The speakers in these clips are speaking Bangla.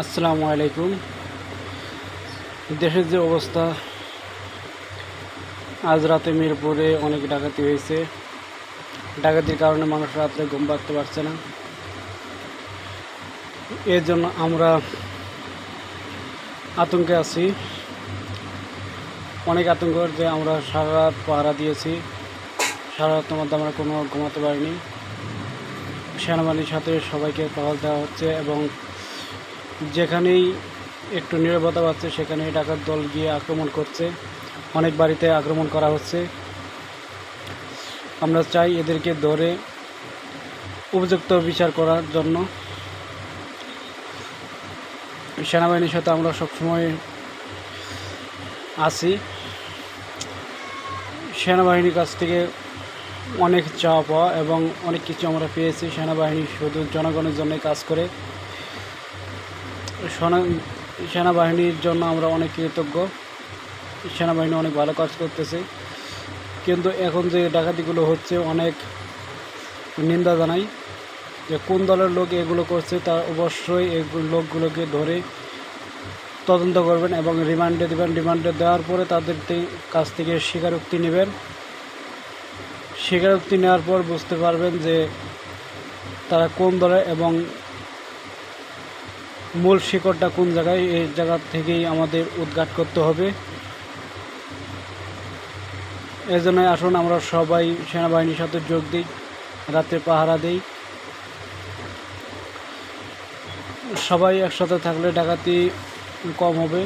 আসসালামু আলাইকুম। দেশের যে অবস্থা, আজ রাতে মিরপুরে অনেক ডাকাতি হয়েছে। ডাকাতির কারণে মানুষ রাত্রে ঘুম পাড়তে পারছে না। এর জন্য আমরা আতঙ্কে আছি। অনেক আতঙ্ক যে আমরা সারা রাত পাহারা দিয়েছি। সারা রাতের মধ্যে আমরা কোনো ঘুমাতে পারিনি। সেনাবাহিনীর সাথে সবাইকে টহল দেওয়া হচ্ছে এবং যেখানেই একটু নিরাপত্তা পাচ্ছে, সেখানেই ডাকাত দল গিয়ে আক্রমণ করছে। অনেক বাড়িতে আক্রমণ করা হচ্ছে। আমরা চাই এদেরকে ধরে উপযুক্ত বিচার করার জন্য। সেনাবাহিনীর সাথে আমরা সবসময় আছি। সেনাবাহিনীর কাছ থেকে অনেক চাওয়া পাওয়া এবং অনেক কিছু আমরা পেয়েছি। সেনাবাহিনী শুধু জনগণের জন্য কাজ করে। সেনাবাহিনীর জন্য আমরা অনেক কৃতজ্ঞ। সেনাবাহিনী অনেক ভালো কাজ করতেছে। কিন্তু এখন যে ডাকাতিগুলো হচ্ছে, অনেক নিন্দা জানাই যে কোন দলের লোক এগুলো করছে, তা অবশ্যই এই লোকগুলোকে ধরে তদন্ত করবেন এবং রিমান্ডে দেবেন। রিমান্ডে দেওয়ার পরে তাদের কাছ থেকে স্বীকারোক্তি নেবেন। স্বীকারোক্তি নেওয়ার পর বুঝতে পারবেন যে তারা কোন দলের এবং মূল শিকড়টা কোন জায়গায়? এই জায়গা থেকেই আমাদের উদ্ঘাট করতে হবে। এই জন্য আসুন আমরা সবাই সেনাবাহিনীর সাথে যোগ দিই, রাতে পাহারা দিই। সবাই একসাথে থাকলে ডাকাতি কম হবে।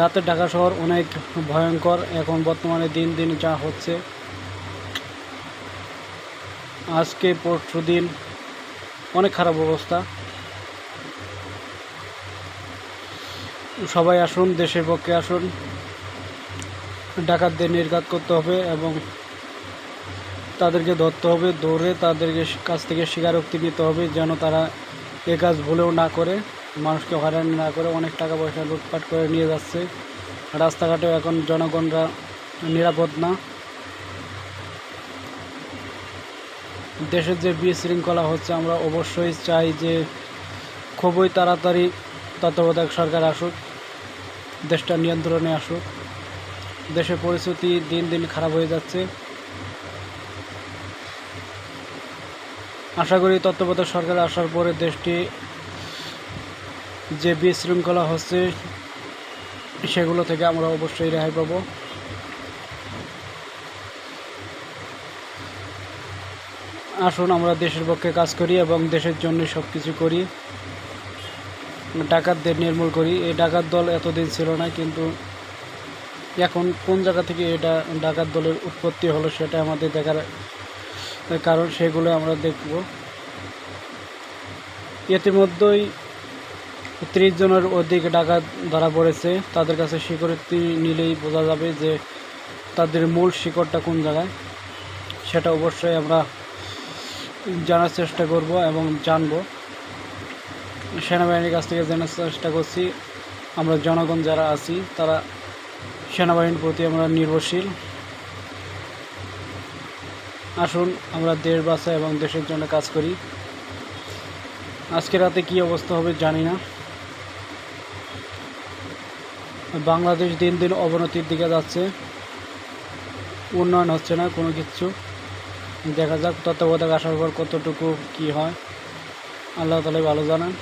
রাতে ঢাকা শহর অনেক ভয়ঙ্কর, এখন বর্তমানে দিন দিন যা হচ্ছে। আজকে পরশু দিন অনেক খারাপ অবস্থা। সবাই আসুন, দেশের পক্ষে আসুন। ডাকাতদের নির্ঘাত করতে হবে এবং তাদেরকে ধরতে হবে, ধরে তাদেরকে কাছ থেকে স্বীকারোক্তি নিতে হবে যেন তারা এ কাজ ভুলেও না করে, মানুষকে হয়রানি না করে অনেক টাকা পয়সা লুটপাট করে নিয়ে যাচ্ছে। রাস্তাঘাটেও এখন জনগণরা নিরাপদ না। দেশের যে বিশৃঙ্খলা হচ্ছে, আমরা অবশ্যই চাই যে খুবই তাড়াতাড়ি তত্ত্বাবধায়ক সরকার আসুক, দেশটা নিয়ন্ত্রণে আসুক। দেশের পরিস্থিতি দিন দিন খারাপ হয়ে যাচ্ছে। আশা করি তত্ত্বাবধায়ক সরকার আসার পরে দেশটি যে বিশৃঙ্খলা হচ্ছে, সেগুলো থেকে আমরা অবশ্যই রেহাই পাবো। আসুন, আমরা দেশের পক্ষে কাজ করি এবং দেশের জন্য সব কিছু করি। ডাকাতদের নির্মূল করি। এই ডাকাত দল এতদিন ছিল না, কিন্তু এখন কোন জায়গা থেকে এটা ডাকাত দলের উৎপত্তি হলো সেটা আমাদের দেখার কারণ, সেগুলো আমরা দেখব। ইতিমধ্যেই ত্রিশ জনের অধিক ডাকাত ধরা পড়েছে। তাদের কাছে স্বীকৃতি নিলেই বোঝা যাবে যে তাদের মূল শিকড়টা কোন জায়গায়, সেটা অবশ্যই আমরা জানার চেষ্টা করব এবং জানব। সেনাবাহিনীর কাছ থেকে জানার চেষ্টা করছি। আমরা জনগণ যারা আছি, তারা সেনাবাহিনীর প্রতি আমরা নির্ভরশীল। আসুন, আমরা দেশ বাঁচা এবং দেশের জন্য কাজ করি। আজকে রাতে কী অবস্থা হবে জানি না। বাংলাদেশ দিন দিন অবনতির দিকে যাচ্ছে। উন্নয়ন হচ্ছে না কোনো কিছু। দেখা যাক তত্ত্বাবধায়ক আসার পর কতটুকু কি হয়। আল্লাহ তালাই ভালো জানেন।